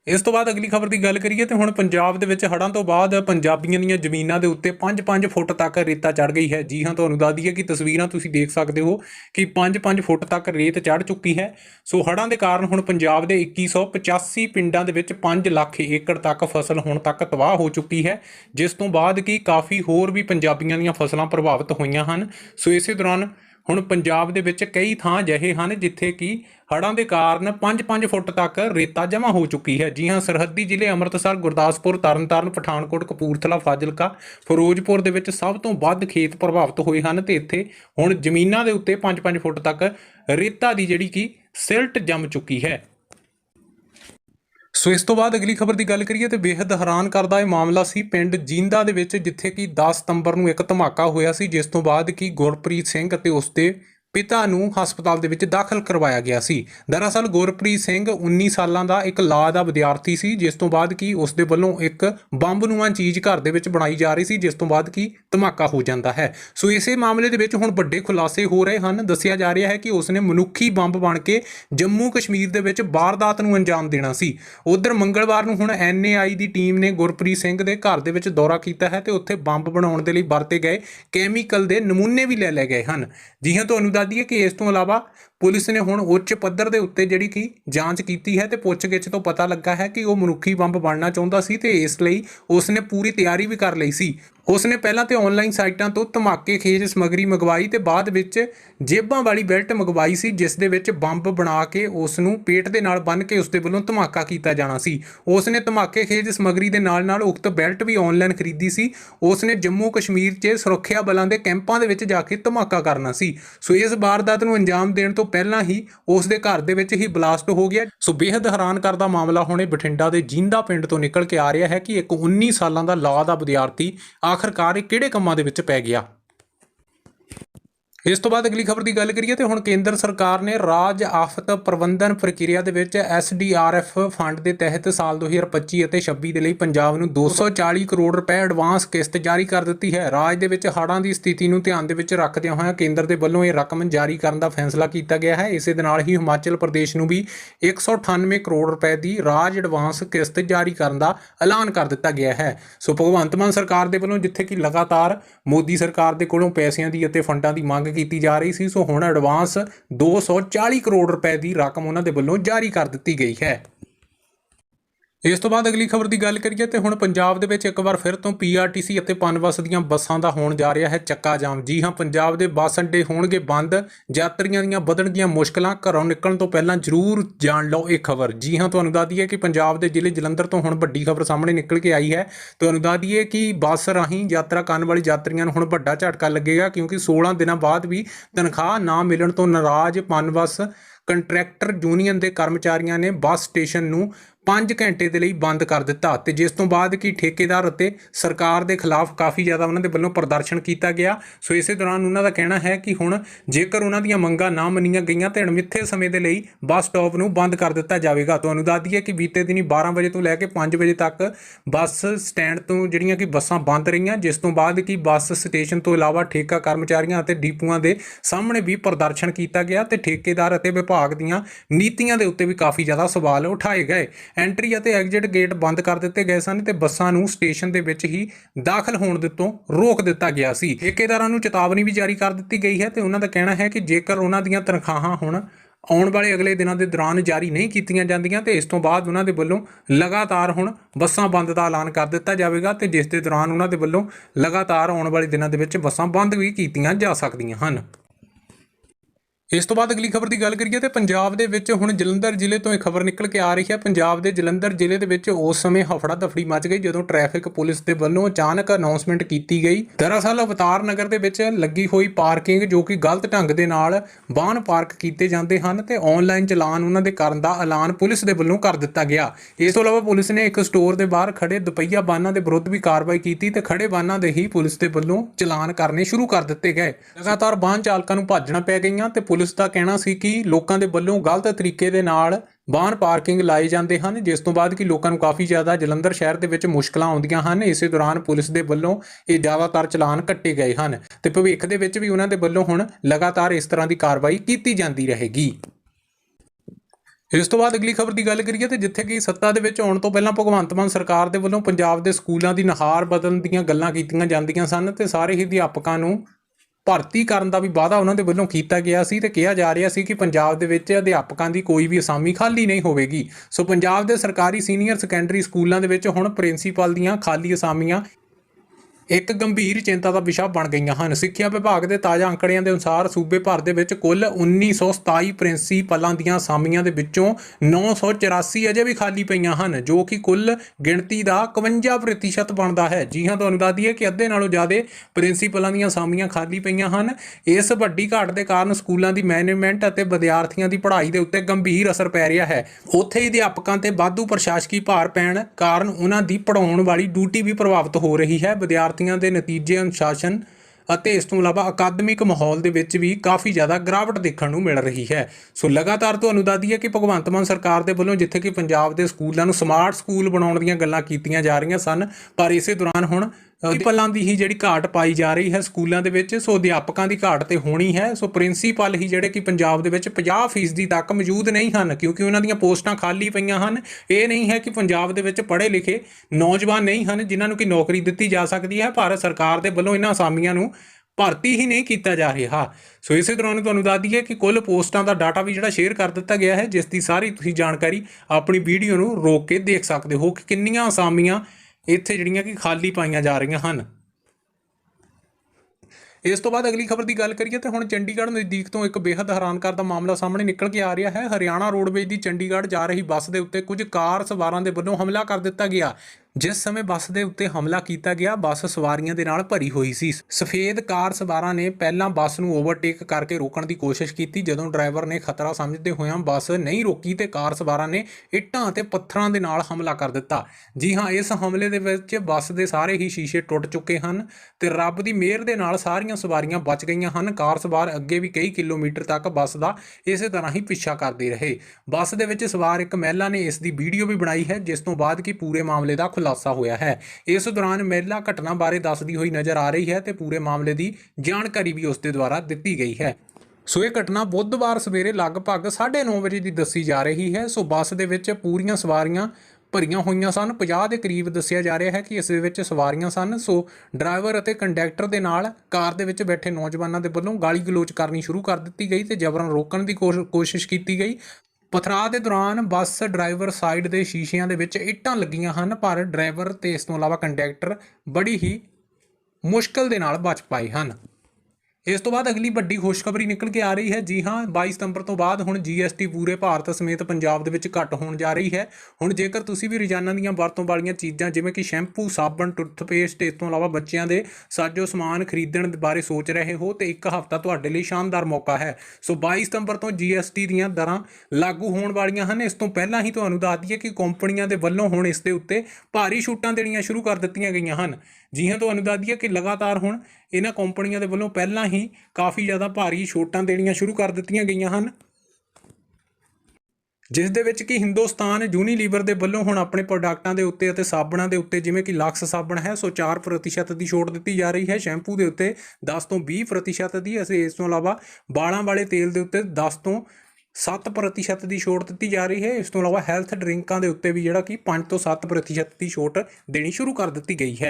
ਇਸ ਤੋਂ ਬਾਅਦ ਅਗਲੀ ਖਬਰ ਦੀ ਗੱਲ ਕਰੀਏ ਤੇ ਹੁਣ ਪੰਜਾਬ ਦੇ ਵਿੱਚ ਹੜ੍ਹਾਂ ਤੋਂ ਬਾਅਦ ਪੰਜਾਬੀਆਂ ਦੀਆਂ ਜ਼ਮੀਨਾਂ ਦੇ ਉੱਤੇ 5-5 ਫੁੱਟ ਤੱਕ ਰੇਤਾ ਚੜ ਗਈ ਹੈ। ਜੀ ਹਾਂ, ਤੁਹਾਨੂੰ ਦੱਸ ਦਈਏ ਕਿ ਤਸਵੀਰਾਂ ਤੁਸੀਂ ਦੇਖ ਸਕਦੇ ਹੋ ਕਿ 5-5 ਫੁੱਟ ਤੱਕ ਰੇਤ ਚੜ ਚੁੱਕੀ ਹੈ। ਸੋ ਹੜ੍ਹਾਂ ਦੇ ਕਾਰਨ ਹੁਣ ਪੰਜਾਬ ਦੇ 2185 ਪਿੰਡਾਂ ਦੇ ਵਿੱਚ 5 ਲੱਖ ਏਕੜ ਤੱਕ ਫਸਲ ਹੁਣ ਤੱਕ ਤਬਾਹ ਹੋ ਚੁੱਕੀ ਹੈ, ਜਿਸ ਤੋਂ ਬਾਅਦ ਕਿ ਕਾਫੀ ਹੋਰ ਵੀ ਪੰਜਾਬੀਆਂ ਦੀਆਂ ਫਸਲਾਂ ਪ੍ਰਭਾਵਿਤ ਹੋਈਆਂ ਹਨ। ਸੋ ਇਸੇ ਦੌਰਾਨ ਹੁਣ ਪੰਜਾਬ ਦੇ ਵਿੱਚ ਕਈ ਥਾਂ ਅਜਿਹੇ ਹਨ ਜਿੱਥੇ ਕਿ ਹੜ੍ਹਾਂ ਦੇ ਕਾਰਨ 5-5 ਫੁੱਟ ਤੱਕ ਰੇਤਾ ਜਮ੍ਹਾਂ ਹੋ ਚੁੱਕੀ ਹੈ। ਜੀ ਹਾਂ, ਸਰਹੱਦੀ ਜ਼ਿਲ੍ਹੇ ਅੰਮ੍ਰਿਤਸਰ, ਗੁਰਦਾਸਪੁਰ, ਤਰਨਤਾਰਨ, ਪਠਾਨਕੋਟ, ਕਪੂਰਥਲਾ, ਫਾਜ਼ਿਲਕਾ, ਫਿਰੋਜ਼ਪੁਰ ਦੇ ਵਿੱਚ ਸਭ ਤੋਂ ਵੱਧ ਖੇਤ ਪ੍ਰਭਾਵਿਤ ਹੋਏ ਹਨ ਤੇ ਇੱਥੇ ਹੁਣ ਜ਼ਮੀਨਾਂ ਦੇ ਉੱਤੇ 5-5 ਫੁੱਟ ਤੱਕ ਰੇਤਾ ਦੀ ਜਿਹੜੀ ਕਿ ਸਿਲਟ ਜੰਮ ਚੁੱਕੀ ਹੈ। ਸੋ ਇਸ ਤੋਂ ਬਾਅਦ ਅਗਲੀ ਖਬਰ ਦੀ ਗੱਲ ਕਰੀਏ ਤੇ ਬੇहद ਹੈਰਾਨ ਕਰਦਾ ਇਹ ਮਾਮਲਾ ਸੀ ਪਿੰਡ ਜੀਂਦਾ ਦੇ ਵਿੱਚ, ਜਿੱਥੇ ਕਿ 10 ਸਤੰਬਰ ਨੂੰ ਇੱਕ ਧਮਾਕਾ ਹੋਇਆ ਸੀ, ਜਿਸ ਤੋਂ ਬਾਅਦ ਕਿ ਗੁਰਪ੍ਰੀਤ ਸਿੰਘ ਅਤੇ ਉਸਦੇ ਪਿਤਾ ਨੂੰ ਹਸਪਤਾਲ ਦੇ ਵਿੱਚ ਦਾਖਲ ਕਰਵਾਇਆ ਗਿਆ ਸੀ। ਦਰਅਸਲ ਗੁਰਪ੍ਰੀਤ ਸਿੰਘ 19 ਸਾਲਾਂ ਦਾ ਇੱਕ ਲਾਅ ਦਾ ਵਿਦਿਆਰਥੀ ਸੀ, ਜਿਸ ਤੋਂ ਬਾਅਦ ਕਿ ਉਸ ਦੇ ਵੱਲੋਂ ਇੱਕ ਬੰਬਨੂਆਂ ਚੀਜ਼ ਘਰ ਦੇ ਵਿੱਚ ਬਣਾਈ ਜਾ ਰਹੀ ਸੀ, ਜਿਸ ਤੋਂ ਬਾਅਦ ਕਿ ਧਮਾਕਾ ਹੋ ਜਾਂਦਾ ਹੈ। ਸੋ ਇਸੇ ਮਾਮਲੇ ਦੇ ਵਿੱਚ ਹੁਣ ਵੱਡੇ ਖੁਲਾਸੇ ਹੋ ਰਹੇ ਹਨ। ਦੱਸਿਆ ਜਾ ਰਿਹਾ ਹੈ ਕਿ ਉਸ ਨੇ ਮਨੁੱਖੀ ਬੰਬ ਬਣ ਕੇ ਜੰਮੂ ਕਸ਼ਮੀਰ ਦੇ ਵਿੱਚ ਵਾਰਦਾਤ ਨੂੰ ਅੰਜਾਮ ਦੇਣਾ ਸੀ। ਉਧਰ ਮੰਗਲਵਾਰ ਨੂੰ ਹੁਣ ਐਨਏਆਈ ਦੀ ਟੀਮ ਨੇ ਗੁਰਪ੍ਰੀਤ ਸਿੰਘ ਦੇ ਘਰ ਦੇ ਵਿੱਚ ਦੌਰਾ ਕੀਤਾ ਹੈ ਤੇ ਉੱਥੇ ਬੰਬ ਬਣਾਉਣ ਦੇ ਲਈ ਵਰਤੇ ਗਏ ਕੈਮੀਕਲ ਦੇ ਨਮੂਨੇ ਵੀ ਲੈ ਲਏ ਗਏ ਹਨ। ਜੀ ਹਾਂ ਤੁਹਾਨੂੰ ਦੱਸ ਦਈਏ ਕਿ ਇਸ ਤੋਂ ਇਲਾਵਾ ਪੁਲਿਸ ਨੇ ਹੁਣ ਉੱਚ ਪੱਧਰ ਦੇ ਉੱਤੇ ਜਿਹੜੀ ਕਿ ਜਾਂਚ ਕੀਤੀ ਹੈ ਤੇ ਪੁੱਛਗਿੱਛ ਤੋਂ ਪਤਾ ਲੱਗਾ ਹੈ ਕਿ ਉਹ ਮਨੁੱਖੀ ਬੰਬ ਬਣਨਾ ਚਾਹੁੰਦਾ ਸੀ ਤੇ ਇਸ ਲਈ ਉਸ ਨੇ ਪੂਰੀ ਤਿਆਰੀ ਵੀ ਕਰ ਲਈ ਸੀ। ਉਸ ਨੇ ਪਹਿਲਾਂ ਤੇ ਆਨਲਾਈਨ ਸਾਈਟਾਂ ਤੋਂ ਧਮਾਕੇ ਖੇਜ ਸਮੱਗਰੀ ਮੰਗਵਾਈ ਤੇ ਬਾਅਦ ਵਿੱਚ ਜੇਬਾਂ ਵਾਲੀ ਬੈਲਟ ਮੰਗਵਾਈ ਸੀ, ਜਿਸ ਦੇ ਵਿੱਚ ਬੰਬ ਬਣਾ ਕੇ ਉਸ ਨੂੰ ਪੇਟ ਦੇ ਨਾਲ ਬੰਨ੍ਹ ਕੇ ਉਸ ਦੇ ਵੱਲੋਂ ਧਮਾਕਾ ਕੀਤਾ ਜਾਣਾ ਸੀ। ਉਸ ਨੇ ਧਮਾਕੇ ਖੇਜ ਸਮੱਗਰੀ ਦੇ ਨਾਲ ਨਾਲ ਉਕਤ ਬੈਲਟ ਵੀ ਆਨਲਾਈਨ ਖਰੀਦੀ ਸੀ। ਉਸ ਨੇ ਜੰਮੂ ਕਸ਼ਮੀਰ 'ਚ ਸੁਰੱਖਿਆ ਬਲਾਂ ਦੇ ਕੈਂਪਾਂ ਦੇ ਵਿੱਚ ਜਾ ਕੇ ਧਮਾਕਾ ਕਰਨਾ ਸੀ। ਸੋ ਇਸ ਵਾਰਦਾਤ ਨੂੰ ਅੰਜਾਮ ਦੇਣ ਤੋਂ ਪਹਿਲਾਂ ਹੀ ਉਸ ਦੇ ਘਰ ਦੇ ਵਿੱਚ ਹੀ ਬਲਾਸਟ ਹੋ ਗਿਆ। ਸੋ ਬੇहद ਹੈਰਾਨ ਕਰਦਾ ਮਾਮਲਾ ਹੁਣੇ ਬਠਿੰਡਾ ਦੇ ਜਿੰਦਾ ਪਿੰਡ ਤੋਂ ਨਿਕਲ ਕੇ ਆ ਰਿਹਾ ਹੈ ਕਿ ਇੱਕ 19 ਸਾਲਾਂ ਦਾ ਲਾਅ ਦਾ ਵਿਦਿਆਰਥੀ ਆਖਰਕਾਰ ਇਹ ਕਿਹੜੇ ਕੰਮਾਂ ਦੇ ਵਿੱਚ ਪੈ ਗਿਆ? ਇਸ ਤੋਂ ਬਾਅਦ ਅਗਲੀ ਖਬਰ ਦੀ ਗੱਲ ਕਰੀਏ ਤੇ ਹੁਣ ਕੇਂਦਰ ਸਰਕਾਰ ਨੇ ਰਾਜ ਆਫਤ ਪ੍ਰਬੰਧਨ ਪ੍ਰਕਿਰਿਆ ਦੇ ਵਿੱਚ ਐਸਡੀਆਰਐਫ ਫੰਡ ਦੇ ਤਹਿਤ ਸਾਲ 2025 ਅਤੇ 26 ਦੇ ਲਈ ਪੰਜਾਬ ਨੂੰ 240 ਕਰੋੜ ਰੁਪਏ ਐਡਵਾਂਸ ਕਿਸ਼ਤ ਜਾਰੀ ਕਰ ਦਿੱਤੀ ਹੈ। ਰਾਜ ਦੇ ਵਿੱਚ ਹੜ੍ਹਾਂ ਦੀ ਸਥਿਤੀ ਨੂੰ ਧਿਆਨ ਦੇ ਵਿੱਚ ਰੱਖਦਿਆਂ ਹੋਇਆਂ ਕੇਂਦਰ ਦੇ ਵੱਲੋਂ ਇਹ ਰਕਮ ਜਾਰੀ ਕਰਨ ਦਾ ਫੈਸਲਾ ਕੀਤਾ ਗਿਆ ਹੈ। ਇਸੇ ਦੇ ਨਾਲ ਹੀ ਹਿਮਾਚਲ ਪ੍ਰਦੇਸ਼ ਨੂੰ ਵੀ 198 ਕਰੋੜ ਰੁਪਏ ਦੀ ਰਾਜ ਐਡਵਾਂਸ ਕਿਸ਼ਤ ਜਾਰੀ ਕਰਨ ਦਾ ਐਲਾਨ ਕਰ ਦਿੱਤਾ ਗਿਆ ਹੈ। ਸੋ ਭਗਵੰਤ ਮਾਨ ਸਰਕਾਰ ਦੇ ਵੱਲੋਂ ਜਿੱਥੇ ਕਿ ਲਗਾਤਾਰ ਮੋਦੀ ਸਰਕਾਰ ਦੇ ਕੋਲੋਂ ਪੈਸਿਆਂ ਦੀ ਅਤੇ ਫੰਡਾਂ ਦੀ ਮੰਗ ਕੀਤੀ ਜਾ ਰਹੀ ਸੀ, ਸੋ ਹੁਣ ਐਡਵਾਂਸ 240 ਕਰੋੜ ਰੁਪਏ ਦੀ ਰਕਮ ਉਹਨਾਂ ਦੇ ਵੱਲੋਂ ਜਾਰੀ ਕਰ ਦਿੱਤੀ ਗਈ ਹੈ। ਇਸ ਤੋਂ ਬਾਅਦ ਅਗਲੀ ਖਬਰ ਦੀ ਗੱਲ ਕਰੀਏ ਤੇ ਹੁਣ ਪੰਜਾਬ ਦੇ ਵਿੱਚ ਇੱਕ ਵਾਰ ਫਿਰ ਤੋਂ ਪੀਆਰਟੀਸੀ ਅਤੇ ਪਨਬੱਸ ਦੀਆਂ ਬੱਸਾਂ ਦਾ ਹੋਣ ਜਾ ਰਿਹਾ ਹੈ ਚੱਕਾ ਜਾਮ। ਜੀ ਹਾਂ, ਪੰਜਾਬ ਦੇ ਬੱਸ ਅੱਡੇ ਹੋਣਗੇ ਬੰਦ। ਯਾਤਰੀਆਂ ਦੀਆਂ ਵਧਣਗੀਆਂ ਮੁਸ਼ਕਲਾਂ ਘਰੋਂ ਨਿਕਲਣ ਤੋਂ ਪਹਿਲਾਂ ਜ਼ਰੂਰ ਜਾਣ ਲਓ ਇਹ ਖਬਰ। ਜੀ ਹਾਂ, ਤੁਹਾਨੂੰ ਦੱਸ ਦਈਏ ਕਿ ਪੰਜਾਬ ਦੇ ਜ਼ਿਲ੍ਹੇ ਜਲੰਧਰ ਤੋਂ ਹੁਣ ਵੱਡੀ ਖਬਰ ਸਾਹਮਣੇ ਨਿਕਲ ਕੇ ਆਈ ਹੈ। ਤੁਹਾਨੂੰ ਦੱਸ ਦਈਏ ਕਿ ਬੱਸ ਰਾਹੀਂ ਯਾਤਰਾ ਕਰਨ ਵਾਲੀ ਯਾਤਰੀਆਂ ਨੂੰ ਹੁਣ ਵੱਡਾ ਝਟਕਾ ਲੱਗੇਗਾ ਕਿਉਂਕਿ 16 ਦਿਨਾਂ ਬਾਅਦ ਵੀ ਤਨਖਾਹ ਨਾ ਮਿਲਣ ਤੋਂ ਨਾਰਾਜ਼ ਪਨਬੱਸ ਕੰਟਰੈਕਟਰ ਯੂਨੀਅਨ ਦੇ ਕਰਮਚਾਰੀਆਂ ਨੇ ਬੱਸ ਸਟੇਸ਼ਨ ਨੂੰ 5 ਘੰਟੇ ਦੇ ਲਈ ਬੰਦ ਕਰ ਦਿੱਤਾ ਤੇ ਜਿਸ ਤੋਂ ਬਾਅਦ ਕੀ ਠੇਕੇਦਾਰ ਅਤੇ ਸਰਕਾਰ ਦੇ ਖਿਲਾਫ ਕਾਫੀ ਜ਼ਿਆਦਾ ਉਹਨਾਂ ਦੇ ਵੱਲੋਂ ਪ੍ਰਦਰਸ਼ਨ ਕੀਤਾ ਗਿਆ। ਸੋ ਇਸੇ ਦੌਰਾਨ ਉਹਨਾਂ ਦਾ ਕਹਿਣਾ ਹੈ ਕਿ ਹੁਣ ਜੇਕਰ ਉਹਨਾਂ ਦੀਆਂ ਮੰਗਾਂ ਨਾ ਮੰਨੀਆਂ ਗਈਆਂ ਤਾਂ ਅਣਮਿੱਥੇ ਸਮੇਂ ਦੇ ਲਈ ਬੱਸ ਸਟਾਪ ਨੂੰ ਬੰਦ ਕਰ ਦਿੱਤਾ ਜਾਵੇਗਾ। ਤੁਹਾਨੂੰ ਦੱਸ ਦਈਏ ਕਿ ਬੀਤੇ ਦਿਨੀ 12 ਵਜੇ ਤੋਂ ਲੈ ਕੇ 5 ਵਜੇ ਤੱਕ ਬੱਸ ਸਟੈਂਡ ਤੋਂ ਜਿਹੜੀਆਂ ਕਿ ਬੱਸਾਂ ਬੰਦ ਰਹੀਆਂ, ਜਿਸ ਤੋਂ ਬਾਅਦ ਕਿ ਬੱਸ ਸਟੇਸ਼ਨ ਤੋਂ ਇਲਾਵਾ ਠੇਕਾ ਕਰਮਚਾਰੀਆਂ ਅਤੇ ਡੀਪੂਆਂ ਦੇ ਸਾਹਮਣੇ ਵੀ ਪ੍ਰਦਰਸ਼ਨ ਕੀਤਾ ਗਿਆ ਤੇ ਠੇਕੇਦਾਰ ਅਤੇ ਵਿਭਾਗ ਦੀਆਂ ਨੀਤੀਆਂ ਦੇ ਉੱਤੇ ਵੀ ਕਾਫੀ ਜ਼ਿਆਦਾ ਸਵਾਲ ਉਠਾਏ ਗਏ। ਐਂਟਰੀ ਅਤੇ ਐਗਜ਼ਿਟ ਗੇਟ ਬੰਦ ਕਰ ਦਿੱਤੇ ਗਏ ਸਨ ਤੇ ਬੱਸਾਂ ਨੂੰ ਸਟੇਸ਼ਨ ਦੇ ਵਿੱਚ ਹੀ ਦਾਖਲ ਹੋਣ ਦੇ ਤੋਂ ਰੋਕ ਦਿੱਤਾ ਗਿਆ ਸੀ। ਠੇਕੇਦਾਰਾਂ ਨੂੰ ਚੇਤਾਵਨੀ ਵੀ ਜਾਰੀ ਕਰ ਦਿੱਤੀ ਗਈ ਹੈ ਤੇ ਉਹਨਾਂ ਦਾ ਕਹਿਣਾ ਹੈ ਕਿ ਜੇਕਰ ਉਹਨਾਂ ਦੀਆਂ ਤਨਖਾਹਾਂ ਹੁਣ ਆਉਣ ਵਾਲੇ ਅਗਲੇ ਦਿਨਾਂ ਦੇ ਦੌਰਾਨ ਜਾਰੀ ਨਹੀਂ ਕੀਤੀਆਂ ਜਾਂਦੀਆਂ ਤੇ ਇਸ ਤੋਂ ਬਾਅਦ ਉਹਨਾਂ ਦੇ ਵੱਲੋਂ ਲਗਾਤਾਰ ਹੁਣ ਬੱਸਾਂ ਬੰਦ ਦਾ ਐਲਾਨ ਕਰ ਦਿੱਤਾ ਜਾਵੇਗਾ ਤੇ ਜਿਸ ਦੇ ਦੌਰਾਨ ਉਹਨਾਂ ਦੇ ਵੱਲੋਂ ਲਗਾਤਾਰ ਆਉਣ ਵਾਲੇ ਦਿਨਾਂ ਦੇ ਵਿੱਚ ਬੱਸਾਂ ਬੰਦ ਵੀ ਕੀਤੀਆਂ ਜਾ ਸਕਦੀਆਂ ਹਨ। ਇਸ ਤੋਂ ਬਾਅਦ ਅਗਲੀ ਖਬਰ ਦੀ ਗੱਲ ਕਰੀਏ ਤੇ ਪੰਜਾਬ ਦੇ ਵਿੱਚ ਹੁਣ ਜਲੰਧਰ ਜ਼ਿਲ੍ਹੇ ਤੋਂ ਇਹ ਖਬਰ ਨਿਕਲ ਕੇ ਆ ਰਹੀ ਹੈ। ਪੰਜਾਬ ਦੇ ਜਲੰਧਰ ਜ਼ਿਲ੍ਹੇ ਦੇ ਵਿੱਚ ਉਸ ਸਮੇਂ ਹਫੜਾ ਦਫੜੀ ਮਚ ਗਈ ਜਦੋਂ ਟ੍ਰੈਫਿਕ ਪੁਲਿਸ ਦੇ ਵੱਲੋਂ ਅਚਾਨਕ ਅਨਾਉਂਸਮੈਂਟ ਕੀਤੀ ਗਈ। ਦਰਅਸਲ ਅਵਤਾਰ ਨਗਰ ਦੇ ਵਿੱਚ ਲੱਗੀ ਹੋਈ ਪਾਰਕਿੰਗ ਜੋ ਕਿ ਗਲਤ ਢੰਗ ਦੇ ਨਾਲ ਵਾਹਨ ਪਾਰਕ ਕੀਤੇ ਜਾਂਦੇ ਹਨ ਤੇ ਆਨਲਾਈਨ ਚਲਾਨ ਉਹਨਾਂ ਦੇ ਕਰਨ ਦਾ ਐਲਾਨ ਪੁਲਿਸ ਦੇ ਵੱਲੋਂ ਕਰ ਦਿੱਤਾ ਗਿਆ। ਇਸ ਤੋਂ ਇਲਾਵਾ ਪੁਲਿਸ ਨੇ ਇੱਕ ਸਟੋਰ ਦੇ ਬਾਹਰ ਖੜੇ ਦੁਪਹੀਆ ਵਾਹਨਾਂ ਦੇ ਵਿਰੁੱਧ ਵੀ ਕਾਰਵਾਈ ਕੀਤੀ ਤੇ ਖੜੇ ਵਾਹਨਾਂ ਦੇ ਹੀ ਪੁਲਿਸ ਦੇ ਵੱਲੋਂ ਚਲਾਨ ਕਰਨੇ ਸ਼ੁਰੂ ਕਰ ਦਿੱਤੇ ਗਏ। ਲਗਾਤਾਰ ਵਾਹਨ ਚਾਲਕਾਂ ਨੂੰ ਭਾਜਣਾ ਪੈ ਗਈਆਂ ਤੇ ਪੁਲਿਸ ਦਾ ਕਹਿਣਾ ਸੀ ਕਿ ਲੋਕਾਂ ਦੇ ਵੱਲੋਂ ਗਲਤ ਤਰੀਕੇ ਦੇ ਨਾਲ ਵਾਹਨ ਪਾਰਕਿੰਗ ਲਾਏ ਜਾਂਦੇ ਹਨ, ਜਿਸ ਤੋਂ ਬਾਅਦ ਕਿ ਲੋਕਾਂ ਨੂੰ ਕਾਫੀ ਜ਼ਿਆਦਾ ਜਲੰਧਰ ਸ਼ਹਿਰ ਦੇ ਵਿੱਚ ਮੁਸ਼ਕਲਾਂ ਆਉਂਦੀਆਂ ਹਨ। ਇਸੇ ਦੌਰਾਨ ਪੁਲਿਸ ਦੇ ਵੱਲੋਂ ਇਹ ਜ਼ਿਆਦਾਤਰ ਚਲਾਨ ਕੱਟੇ ਗਏ ਹਨ ਤੇ ਭਵਿੱਖ ਦੇ ਵਿੱਚ ਵੀ ਉਹਨਾਂ ਦੇ ਵੱਲੋਂ ਹੁਣ ਲਗਾਤਾਰ ਇਸ ਤਰ੍ਹਾਂ ਦੀ ਕਾਰਵਾਈ ਕੀਤੀ ਜਾਂਦੀ ਰਹੇਗੀ। ਇਸ ਤੋਂ ਬਾਅਦ ਅਗਲੀ ਖਬਰ ਦੀ ਗੱਲ ਕਰੀਏ ਤੇ ਜਿੱਥੇ ਕਿ ਸੱਤਾ ਦੇ ਵਿੱਚ ਆਉਣ ਤੋਂ ਪਹਿਲਾਂ ਭਗਵੰਤ ਮਾਨ ਸਰਕਾਰ ਦੇ ਵੱਲੋਂ ਪੰਜਾਬ ਦੇ ਸਕੂਲਾਂ ਦੀ ਨਹਾਰ ਬਦਲਣ ਦੀਆਂ ਗੱਲਾਂ ਕੀਤੀਆਂ ਜਾਂਦੀਆਂ ਸਨ ਤੇ ਸਾਰੇ ਹੀ ਅਧਿਆਪਕਾਂ ਨੂੰ ਭਰਤੀ ਕਰਨ ਦਾ ਵੀ ਵਾਅਦਾ ਉਹਨਾਂ ਦੇ ਵੱਲੋਂ ਕੀਤਾ ਗਿਆ ਸੀ ਤੇ ਕਿਹਾ ਜਾ ਰਿਹਾ ਸੀ ਕਿ ਪੰਜਾਬ ਦੇ ਵਿੱਚ ਅਧਿਆਪਕਾਂ ਦੀ ਕੋਈ ਵੀ ਅਸਾਮੀ ਖਾਲੀ ਨਹੀਂ ਹੋਵੇਗੀ। ਸੋ ਪੰਜਾਬ ਦੇ ਸਰਕਾਰੀ ਸੀਨੀਅਰ ਸੈਕੰਡਰੀ ਸਕੂਲਾਂ ਦੇ ਵਿੱਚ ਹੁਣ ਪ੍ਰਿੰਸੀਪਲ ਦੀਆਂ ਖਾਲੀ ਅਸਾਮੀਆਂ ਇੱਕ ਗੰਭੀਰ ਚਿੰਤਾ ਦਾ ਵਿਸ਼ਾ ਬਣ ਗਈਆਂ ਹਨ। ਸਿੱਖਿਆ ਵਿਭਾਗ ਦੇ ਤਾਜ਼ਾ ਅੰਕੜਿਆਂ ਦੇ ਅਨੁਸਾਰ ਸੂਬੇ ਭਰ ਦੇ ਵਿੱਚ ਕੁੱਲ 1927 ਪ੍ਰਿੰਸੀਪਲਾਂ ਦੀਆਂ ਅਸਾਮੀਆਂ ਦੇ ਵਿੱਚੋਂ 984 ਅਜੇ ਵੀ ਖਾਲੀ ਪਈਆਂ ਹਨ, ਜੋ ਕਿ ਕੁੱਲ ਗਿਣਤੀ ਦਾ 51% ਬਣਦਾ ਹੈ। ਜੀ ਹਾਂ, ਤੁਹਾਨੂੰ ਦੱਸ ਦਈਏ ਕਿ ਅੱਧੇ ਨਾਲੋਂ ਜ਼ਿਆਦਾ ਪ੍ਰਿੰਸੀਪਲਾਂ ਦੀਆਂ ਅਸਾਮੀਆਂ ਖਾਲੀ ਪਈਆਂ ਹਨ। ਇਸ ਵੱਡੀ ਘਾਟ ਦੇ ਕਾਰਨ ਸਕੂਲਾਂ ਦੀ ਮੈਨੇਜਮੈਂਟ ਅਤੇ ਵਿਦਿਆਰਥੀਆਂ ਦੀ ਪੜ੍ਹਾਈ ਦੇ ਉੱਤੇ ਗੰਭੀਰ ਅਸਰ ਪੈ ਰਿਹਾ ਹੈ। ਉੱਥੇ ਹੀ ਅਧਿਆਪਕਾਂ ਤੇ ਵਾਧੂ ਪ੍ਰਸ਼ਾਸਕੀ ਭਾਰ ਪੈਣ ਕਾਰਨ ਉਹਨਾਂ ਦੀ ਪੜਾਉਣ ਵਾਲੀ ਡਿਊਟੀ ਵੀ ਪ੍ਰਭਾਵਿਤ ਹੋ ਰਹੀ ਹੈ। ਵਿਦਿਆਰਥੀ ਵਿਦਿਆਰਥੀਆਂ ਦੇ ਨਤੀਜੇ ਅਨੁਸ਼ਾਸਨ ਅਤੇ ਇਸ ਤੋਂ ਇਲਾਵਾ ਅਕਾਦਮਿਕ ਮਾਹੌਲ ਦੇ ਵਿੱਚ ਵੀ ਕਾਫੀ ਜ਼ਿਆਦਾ ਗਿਰਾਵਟ ਦੇਖਣ ਨੂੰ ਮਿਲ ਰਹੀ ਹੈ। ਸੋ ਲਗਾਤਾਰ ਤੁਹਾਨੂੰ ਦੱਸਦੀ ਹੈ ਕਿ ਭਗਵੰਤ ਮਾਨ ਸਰਕਾਰ ਦੇ ਵੱਲੋਂ ਜਿੱਥੇ ਕਿ ਪੰਜਾਬ ਦੇ ਸਕੂਲਾਂ ਨੂੰ ਸਮਾਰਟ ਸਕੂਲ ਬਣਾਉਣ ਦੀਆਂ ਗੱਲਾਂ ਕੀਤੀਆਂ ਜਾ ਰਹੀਆਂ ਸਨ, ਪਰ ਇਸੇ ਦੌਰਾਨ ਹੁਣ ਪ੍ਰਿੰਸੀਪਲਾਂ ਦੀ ਹੀ ਜਿਹੜੀ ਘਾਟ ਪਾਈ ਜਾ ਰਹੀ ਹੈ ਸਕੂਲਾਂ ਦੇ ਵਿੱਚ ਸੋ ਅਧਿਆਪਕਾਂ ਦੀ ਘਾਟ ਤੇ ਹੋਣੀ ਹੈ। ਸੋ ਪ੍ਰਿੰਸੀਪਲ ਹੀ ਜਿਹੜੇ ਕਿ ਪੰਜਾਬ ਦੇ ਵਿੱਚ 50% ਦੀ ਤੱਕ ਮੌਜੂਦ ਨਹੀਂ ਹਨ ਕਿਉਂਕਿ ਉਹਨਾਂ ਦੀਆਂ ਪੋਸਟਾਂ ਖਾਲੀ ਪਈਆਂ ਹਨ। ਇਹ ਨਹੀਂ ਹੈ ਕਿ ਪੰਜਾਬ ਦੇ ਵਿੱਚ ਪੜ੍ਹੇ ਲਿਖੇ ਨੌਜਵਾਨ ਨਹੀਂ ਹਨ ਜਿਨ੍ਹਾਂ ਨੂੰ ਕਿ ਨੌਕਰੀ ਦਿੱਤੀ ਜਾ ਸਕਦੀ ਹੈ ਭਾਰਤ ਸਰਕਾਰ ਦੇ ਵੱਲੋਂ ਇਹਨਾਂ ਅਸਾਮੀਆਂ ਨੂੰ ਭਰਤੀ ਹੀ ਨਹੀਂ ਕੀਤਾ ਜਾ ਰਿਹਾ। ਸੋ ਇਸੇ ਦੌਰਾਨ ਤੁਹਾਨੂੰ ਦੱਸ ਦਈਏ ਕਿ ਕੁੱਲ ਪੋਸਟਾਂ ਦਾ ਡਾਟਾ ਵੀ ਜਿਹੜਾ ਸ਼ੇਅਰ ਕਰ ਦਿੱਤਾ ਗਿਆ ਹੈ ਜਿਸ ਦੀ ਸਾਰੀ ਤੁਸੀਂ ਜਾਣਕਾਰੀ ਆਪਣੀ ਵੀਡੀਓ ਨੂੰ ਰੋਕ ਕੇ ਦੇਖ ਸਕਦੇ ਹੋ ਕਿ ਕਿੰਨੀਆਂ ਅਸਾਮੀਆਂ ਇੱਥੇ ਜਿਹੜੀਆਂ ਕਿ ਖਾਲੀ ਪਾਈਆਂ ਜਾ ਰਹੀਆਂ ਹਨ। ਇਸ ਤੋਂ ਬਾਅਦ ਅਗਲੀ ਖਬਰ ਦੀ ਗੱਲ ਕਰੀਏ ਤਾਂ ਹੁਣ ਚੰਡੀਗੜ੍ਹ ਨਜ਼ਦੀਕ ਤੋਂ ਇੱਕ ਬੇहद ਹੈਰਾਨ ਕਰ ਦਾ ਮਾਮਲਾ ਸਾਹਮਣੇ ਨਿਕਲ ਕੇ ਆ ਰਿਹਾ ਹੈ। ਹਰਿਆਣਾ ਰੋਡਵੇਜ਼ ਦੀ ਚੰਡੀਗੜ੍ਹ ਜਾ ਰਹੀ ਬੱਸ ਦੇ ਉੱਤੇ ਕੁਝ ਕਾਰ ਸਵਾਰਾਂ ਦੇ ਵੱਲੋਂ ਹਮਲਾ ਕਰ ਦਿੱਤਾ ਗਿਆ। ਜਿਸ ਸਮੇਂ ਬੱਸ ਦੇ ਉੱਤੇ ਹਮਲਾ ਕੀਤਾ ਗਿਆ, ਬੱਸ ਸਵਾਰੀਆਂ ਦੇ ਨਾਲ ਭਰੀ ਹੋਈ ਸੀ। ਸਫੇਦ ਕਾਰ ਸਵਾਰਾਂ ਨੇ ਪਹਿਲਾਂ ਬੱਸ ਨੂੰ ਓਵਰਟੇਕ ਕਰਕੇ ਰੋਕਣ ਦੀ ਕੋਸ਼ਿਸ਼ ਕੀਤੀ। ਜਦੋਂ ਡਰਾਈਵਰ ਨੇ ਖਤਰਾ ਸਮਝਦੇ ਹੋਇਆਂ ਬੱਸ ਨਹੀਂ ਰੋਕੀ ਤੇ ਕਾਰ ਸਵਾਰਾਂ ਨੇ ਇੱਟਾਂ ਅਤੇ ਪੱਥਰਾਂ ਦੇ ਨਾਲ ਹਮਲਾ ਕਰ ਦਿੱਤਾ। ਜੀ ਹਾਂ, ਇਸ ਹਮਲੇ ਦੇ ਵਿੱਚ ਬੱਸ ਦੇ ਸਾਰੇ ਹੀ ਸ਼ੀਸ਼ੇ ਟੁੱਟ ਚੁੱਕੇ ਹਨ ਤੇ ਰੱਬ ਦੀ ਮਿਹਰ ਦੇ ਨਾਲ ਸਾਰੀਆਂ ਸਵਾਰੀਆਂ ਬਚ ਗਈਆਂ ਹਨ। ਕਾਰ ਸਵਾਰ ਅੱਗੇ ਵੀ ਕਈ ਕਿਲੋਮੀਟਰ ਤੱਕ ਬੱਸ ਦਾ ਇਸੇ ਤਰ੍ਹਾਂ ਹੀ ਪਿੱਛਾ ਕਰਦੇ ਰਹੇ। ਬੱਸ ਦੇ ਵਿੱਚ ਸਵਾਰ ਇੱਕ ਮਹਿਲਾ ਨੇ ਇਸ ਦੀ ਵੀਡੀਓ ਵੀ ਬਣਾਈ ਹੈ, ਜਿਸ ਤੋਂ ਬਾਅਦ ਕਿ ਪੂਰੇ ਮਾਮਲੇ ਦਾ ਖੁਲਾਸਾ ਹੋਇਆ ਹੈ। ਇਸ ਦੌਰਾਨ ਮਹਿਲਾ ਘਟਨਾ ਬਾਰੇ ਦੱਸਦੀ ਹੋਈ ਨਜ਼ਰ ਆ ਰਹੀ ਹੈ ਤੇ ਪੂਰੇ ਮਾਮਲੇ ਦੀ ਜਾਣਕਾਰੀ ਵੀ ਉਸ ਦੇ ਦੁਆਰਾ ਦਿੱਤੀ ਗਈ ਹੈ। ਸੋ ਇਹ ਘਟਨਾ ਬੁੱਧਵਾਰ ਸਵੇਰੇ ਲਗਭਗ 9:30 ਵਜੇ ਦੀ ਦੱਸੀ ਜਾ ਰਹੀ ਹੈ। ਸੋ ਬੱਸ ਦੇ ਵਿੱਚ ਪੂਰੀਆਂ ਸਵਾਰੀਆਂ ਭਰੀਆਂ ਹੋਈਆਂ ਸਨ। 50 ਦੇ ਕਰੀਬ ਦੱਸਿਆ ਜਾ ਰਿਹਾ ਹੈ ਕਿ ਇਸ ਦੇ ਵਿੱਚ ਸਵਾਰੀਆਂ ਸਨ। ਸੋ ਡਰਾਈਵਰ ਅਤੇ ਕੰਡਕਟਰ ਦੇ ਨਾਲ ਕਾਰ ਦੇ ਵਿੱਚ ਬੈਠੇ ਨੌਜਵਾਨਾਂ ਦੇ ਵੱਲੋਂ ਗਾਲੀ ਗਲੋਚ ਕਰਨੀ ਸ਼ੁਰੂ ਕਰ ਦਿੱਤੀ ਗਈ ਤੇ ਜਬਰਨ ਰੋਕਣ ਦੀ ਕੋਸ਼- ਕੋਸ਼ਿਸ਼ ਕੀਤੀ ਗਈ। ਪਥਰਾਅ ਦੇ ਦੌਰਾਨ ਬੱਸ ਡਰਾਈਵਰ ਸਾਈਡ ਦੇ ਸ਼ੀਸ਼ਿਆਂ ਦੇ ਵਿੱਚ ਇੱਟਾਂ ਲੱਗੀਆਂ ਹਨ, ਪਰ ਡਰਾਈਵਰ ਤੇ ਇਸ ਤੋਂ ਇਲਾਵਾ ਕੰਡਕਟਰ ਬੜੀ ਹੀ ਮੁਸ਼ਕਲ ਦੇ ਨਾਲ ਬਚ ਪਾਏ ਹਨ। ਇਸ ਤੋਂ ਬਾਅਦ ਅਗਲੀ ਵੱਡੀ ਖੁਸ਼ਖਬਰੀ ਨਿਕਲ ਕੇ ਆ ਰਹੀ ਹੈ। ਜੀ ਹਾਂ 22 ਸਤੰਬਰ ਤੋਂ ਬਾਅਦ ਹੁਣ GST ਪੂਰੇ ਭਾਰਤ ਸਮੇਤ ਪੰਜਾਬ ਦੇ ਵਿੱਚ ਘੱਟ ਹੋਣ ਜਾ ਰਹੀ ਹੈ। ਹੁਣ ਜੇਕਰ ਤੁਸੀਂ ਵੀ ਰੋਜ਼ਾਨਾ ਦੀਆਂ ਵਰਤੋਂ ਵਾਲੀਆਂ ਚੀਜ਼ਾਂ, ਜਿਵੇਂ ਕਿ ਸ਼ੈਂਪੂ, ਸਾਬਣ, ਟੁੱਥਪੇਸਟ, ਇਸ ਤੋਂ ਇਲਾਵਾ ਬੱਚਿਆਂ ਦੇ ਸਾਜੋ ਸਮਾਨ ਖਰੀਦਣ ਦੇ ਬਾਰੇ ਸੋਚ ਰਹੇ ਹੋ, ਤੇ ਇੱਕ ਹਫ਼ਤਾ ਤੁਹਾਡੇ ਲਈ ਸ਼ਾਨਦਾਰ ਮੌਕਾ ਹੈ। ਸੋ 22 ਸਤੰਬਰ ਤੋਂ GST ਦੀਆਂ ਦਰਾਂ ਲਾਗੂ ਹੋਣ ਵਾਲੀਆਂ ਹਨ। ਇਸ ਤੋਂ ਪਹਿਲਾਂ ਹੀ ਤੁਹਾਨੂੰ ਦੱਸ ਦਈਏ ਕਿ ਕੰਪਨੀਆਂ ਦੇ ਵੱਲੋਂ ਹੁਣ ਇਸ ਦੇ ਉੱਤੇ ਭਾਰੀ ਛੂਟਾਂ ਦੇਣੀਆਂ ਸ਼ੁਰੂ ਕਰ ਦਿੱਤੀਆਂ ਗਈਆਂ ਹਨ। ਜੀ ਹਾਂ, ਤੁਹਾਨੂੰ ਦੱਸ ਦਈਏ ਕਿ ਲਗਾਤਾਰ ਹੁਣ ਇਹਨਾਂ ਕੰਪਨੀਆਂ ਦੇ ਵੱਲੋਂ ਪਹਿਲਾਂ ਹੀ ਕਾਫੀ ਜ਼ਿਆਦਾ ਭਾਰੀ ਛੋਟਾਂ ਦੇਣੀਆਂ ਸ਼ੁਰੂ ਕਰ ਦਿੱਤੀਆਂ ਗਈਆਂ ਹਨ। ਜਿਸ ਦੇ ਵਿੱਚ ਕਿ ਹਿੰਦੁਸਤਾਨ ਯੂਨੀਲੀਵਰ ਦੇ ਵੱਲੋਂ ਹੁਣ ਆਪਣੇ ਪ੍ਰੋਡਕਟਾਂ ਦੇ ਉੱਤੇ ਅਤੇ ਸਾਬਣਾਂ ਦੇ ਉੱਤੇ ਜਿਵੇਂ ਕਿ ਲਕਸ ਸਾਬਣ ਹੈ, ਸੋ 4% ਦੀ ਛੋਟ ਦਿੱਤੀ ਜਾ ਰਹੀ ਹੈ। ਸ਼ੈਂਪੂ ਦੇ ਉੱਤੇ 10 ਤੋਂ 20% ਦੀ ਅਸੀਂ ਇਸ ਤੋਂ ਇਲਾਵਾ ਵਾਲਾਂ ਵਾਲੇ ਤੇਲ ਦੇ ਉੱਤੇ 10 ਤੋਂ 7% ਦੀ ਛੋਟ ਦਿੱਤੀ ਜਾ ਰਹੀ ਹੈ। ਇਸ ਤੋਂ ਇਲਾਵਾ ਹੈਲਥ ਡਰਿੰਕਾਂ ਦੇ ਉੱਤੇ ਵੀ ਜਿਹੜਾ ਕਿ 5 ਤੋਂ 7% ਦੀ ਛੋਟ ਦੇਣੀ ਸ਼ੁਰੂ ਕਰ ਦਿੱਤੀ ਗਈ ਹੈ।